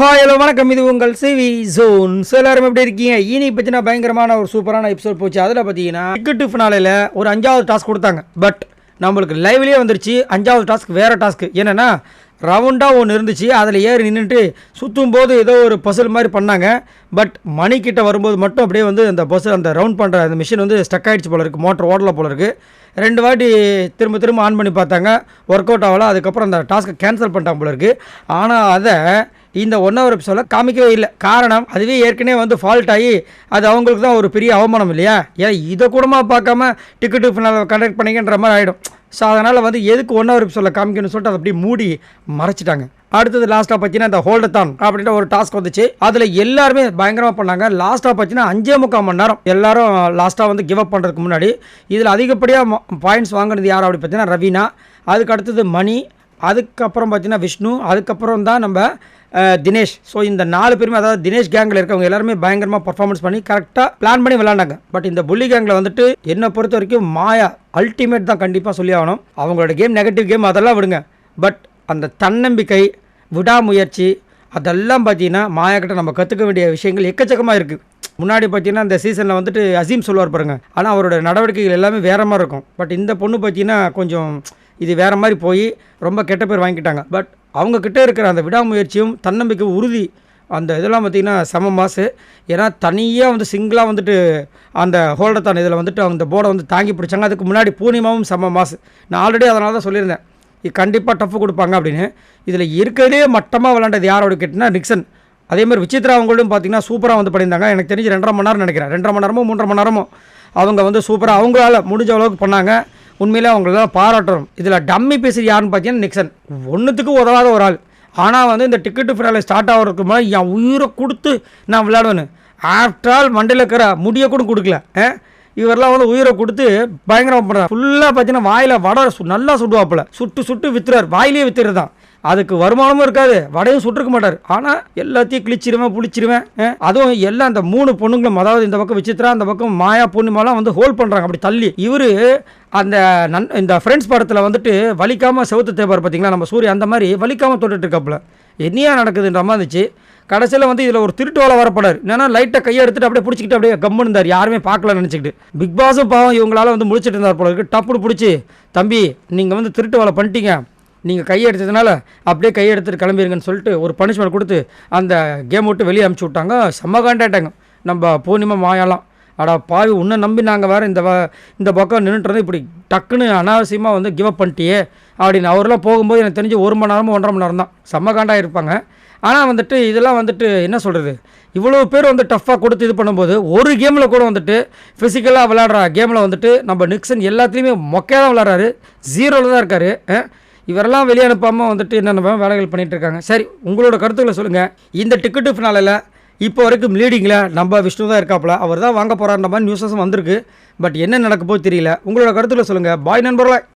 Hi hello வணக்கம். இது உங்கள் சிவி ஜோன் ஸோ எல்லாரும் எப்படி இருக்கீங்க? இனி பற்றின பயங்கரமான ஒரு சூப்பரான எபிசோட் போச்சு. அதில் பார்த்தீங்கன்னா டிக்கெட்டு ஃபினாலையில் ஒரு அஞ்சாவது டாஸ்க் கொடுத்தாங்க. பட் நம்மளுக்கு லைவ்லேயே வந்துருச்சு. அஞ்சாவது டாஸ்க் வேறு டாஸ்க் என்னென்னா ரவுண்டாக ஒன்று இருந்துச்சு. அதில் ஏறி நின்றுட்டு சுற்றும் போது ஏதோ ஒரு பசில் மாதிரி பண்ணாங்க. பட் மணிக்கிட்ட வரும்போது மட்டும் அப்படியே வந்து அந்த பஸ் அந்த ரவுண்ட் பண்ணுற அந்த மிஷின் வந்து ஸ்டக் ஆகிடுச்சு போல இருக்குது மோட்டர் ஓடலை போல இருக்குது ரெண்டு வாட்டி திரும்ப திரும்ப ஆன் பண்ணி பார்த்தாங்க. ஒர்க் அவுட் ஆகலை. அதுக்கப்புறம் அந்த டாஸ்க்கை கேன்சல் பண்ணிட்டாங்க போல இருக்குது ஆனால் அதை இந்த ஒன் ஹவர் எபிசோடில் காமிக்கவே இல்லை. காரணம் அதுவே ஏற்கனவே வந்து ஃபால்ட் ஆகி அது அவங்களுக்கு தான் ஒரு பெரிய அவமானம் இல்லையா? ஏன் இதை கூடமா பார்க்காம டிக்கெட்டு கண்டக்ட் பண்ணிங்கன்ற மாதிரி ஆகிடும் ஸோ அதனால் வந்து எதுக்கு ஒன் ஹவர் எபிசோடில் காமிக்கணும்னு சொல்லிட்டு அதை அப்படியே மூடி மறைச்சிட்டாங்க. அடுத்தது லாஸ்ட்டாக பார்த்தீங்கன்னா இந்த ஹோல்டத்தான் அப்படின்ற ஒரு டாஸ்க் வந்துச்சு. அதில் எல்லாருமே பயங்கரமாக பண்ணாங்க. லாஸ்ட்டாக பார்த்தீங்கன்னா அஞ்சே முக்கால் மணி நேரம் எல்லாரும் லாஸ்ட்டாக வந்து கிவ் அப் பண்ணுறதுக்கு முன்னாடி இதில் அதிகப்படியாக பாயிண்ட்ஸ் வாங்கினது யார் அப்படி பார்த்தீங்கன்னா ரவீனா. அதுக்கு அடுத்தது மணி. அதுக்கப்புறம் பார்த்தீங்கன்னா விஷ்ணு அதுக்கப்புறம் தான் நம்ம தினேஷ். ஸோ இந்த நாலு பேருமே அதாவது தினேஷ் கேங்கில் இருக்கவங்க எல்லாருமே பயங்கரமாக பர்ஃபார்மன்ஸ் பண்ணி கரெக்டாக பிளான் பண்ணி விளாண்டாங்க பட் இந்த புள்ளி கேங்கில் வந்துட்டு என்னை பொறுத்த வரைக்கும் மாயா அல்டிமேட் தான் கண்டிப்பாக சொல்லி ஆகணும். அவங்களோட கேம் நெகட்டிவ் கேம் அதெல்லாம் விடுங்க. பட் அந்த தன்னம்பிக்கை விடாமுயற்சி அதெல்லாம் பார்த்தீங்கன்னா மாயாக்கிட்ட நம்ம கற்றுக்க வேண்டிய விஷயங்கள் எக்கச்சக்கமாக இருக்குது முன்னாடி பார்த்தீங்கன்னா இந்த சீசனில் வந்துட்டு அசீம் சொல்லுவார் பாருங்க. ஆனால் அவரோட நடவடிக்கைகள் எல்லாமே வேற மாதிரி இருக்கும். பட் இந்த பொண்ணு பார்த்தீங்கன்னா கொஞ்சம் இது வேறு மாதிரி போய் ரொம்ப கெட்ட பேர் வாங்கிட்டாங்க பட் அவங்கக்கிட்ட இருக்கிற அந்த விடாமுயற்சியும் தன்னம்பிக்கை உறுதி அந்த இதெல்லாம் பார்த்தீங்கன்னா செம மாசு. ஏன்னா தனியாக வந்து சிங்கிளாக வந்துட்டு அந்த ஹோல்டத்தான் இதில் வந்துட்டு அந்த போர்டை வந்து தாங்கி பிடிச்சாங்க. அதுக்கு முன்னாடி பூர்ணிமாவும் செம மாசு. நான் ஆல்ரெடி அதனால தான் சொல்லியிருந்தேன். இது கண்டிப்பாக டஃப் கொடுப்பாங்க அப்படின்னு. இதில் இருக்கிறதே மட்டமாக விளாண்டது யாரோட கேட்டினா நிக்சன் அதே மாதிரி விசித்ரா அவங்களும் பார்த்தீங்கன்னா சூப்பராக வந்து பண்ணியிருந்தாங்க. எனக்கு தெரிஞ்சு ரெண்டரை மணி நேரம் நினைக்கிறேன். ரெண்டரை மணி நேரமோ மூன்றரை மணி நேரமோ அவங்க வந்து சூப்பராக அவங்களால முடிஞ்ச அளவுக்கு பண்ணாங்க. உண்மையிலே அவங்களெல்லாம் பாராட்டுறோம். இதில் டம்மி பேசுகிற யாருன்னு பார்த்தீங்கன்னா நிக்சன். ஒன்றுத்துக்கு உதவாத ஒரு ஆள். ஆனால் வந்து இந்த டிக்கெட்டு ஃபினாலே ஸ்டார்ட் ஆகிறதுக்கு முன்னாடி என் உயிரை கொடுத்து நான் விளையாடுவேன்னு. ஆஃப்டர் ஆல் மண்டையில் இருக்கிற முடியை கூட கொடுக்கல. இவரெல்லாம் வந்து உயிரை கொடுத்து பயங்கரமாக பண்ணுறாரு ஃபுல்லாக பார்த்தீங்கன்னா வாயில் வடை சு நல்லா சுடுவாப்புல. சுட்டு சுட்டு வித்துறாரு. வாயிலே வித்துறது தான் அதுக்கு வருமானமும் இருக்காது. வடையும் சுட்டுருக்க மாட்டார். ஆனால் எல்லாத்தையும் கிழிச்சிருவேன் புளிச்சிருவேன் அதுவும் எல்லாம் அந்த மூணு பொண்ணுங்களும் அதாவது இந்த பக்கம் விசித்ரா அந்த பக்கம் மாயா பொண்ணுமாலாம் வந்து ஹோல்ட் பண்ணுறாங்க அப்படி தள்ளி. இவர் அந்த நன் இந்த ஃப்ரெண்ட்ஸ் படத்தில் வந்துட்டு வலிக்காமல் செவுத்து தேப்பார் பார்த்தீங்களா நம்ம சூரிய அந்த மாதிரி வலிக்காமல் தொட்டுட்டு இருக்காப்புல என்னையா நடக்குதுன்ற மாதிரி இருந்துச்சு. கடைசியில் வந்து இதில் ஒரு திருட்டு வேலை வரப்படாரு. என்னன்னா லைட்டை கையை எடுத்துட்டு அப்படியே பிடிச்சிக்கிட்டு அப்படியே கம்முன்னு இருந்தார். யாருமே பார்க்கல நினச்சிக்கிட்டு. பிக் பாஸும் பாவம் இவங்களால வந்து முடிச்சிட்டு இருந்தார் போல இருக்கு. டப்புனு பிடிச்சி தம்பி நீங்கள் வந்து திருட்டு வேலை பண்ணிட்டீங்க. நீங்கள் கையெடுத்ததுனால அப்படியே கையெடுத்துட்டு கிளம்பிருங்கன்னு சொல்லிட்டு ஒரு பனிஷ்மெண்ட் கொடுத்து அந்த கேம் விட்டு வெளியே அமுச்சு விட்டாங்க. செம்ம காண்டாட்டாங்க நம்ம பூர்ணிமா மாயாலாம். அடா பாவி உன்னை நம்பி நாங்கள் வேறு இந்த வ- இந்த பக்கம் நின்றுட்டு இப்படி டக்குன்னு அனாவசியமாக வந்து கிவ் அப் பண்ணிட்டியே அப்படின்னு அவரெல்லாம் போகும்போது எனக்கு தெரிஞ்சு ஒரு மணி நேரமும் ஒன்றரை மணி நேரம் தான். செம்ம காண்டாக இருப்பாங்க. ஆனால் வந்துட்டு இதெல்லாம் வந்துட்டு என்ன சொல்கிறது இவ்வளோ பேர் வந்து டஃப்பாக கொடுத்து இது பண்ணும்போது ஒரு கேமில் கூட வந்துட்டு ஃபிசிக்கலாக விளாடுற கேமில் வந்துட்டு நம்ம நிக்சன் எல்லாத்துலேயுமே மொக்கையாக தான் விளாட்றாரு ஜீரோவில் தான் இருக்கார். இவரெல்லாம் வெளியே அனுப்பாமல் வந்துட்டு என்னென்ன வேலைகள் பண்ணிகிட்டு இருக்காங்க. சரி உங்களோட கருத்துக்களை சொல்லுங்கள் இந்த டிக்கெட்டு ஃபினாலில் இப்போ வரைக்கும் லீடிங்கில் நம்ம விஷ்ணு தான் இருக்காப்புல. அவர் தான் வாங்க போகிறான்ற மாதிரி நியூஸஸும் வந்திருக்கு. பட் என்ன நடக்க போய் தெரியல. உங்களோட கருத்துக்களை சொல்லுங்கள் பாய் நண்பர்களே.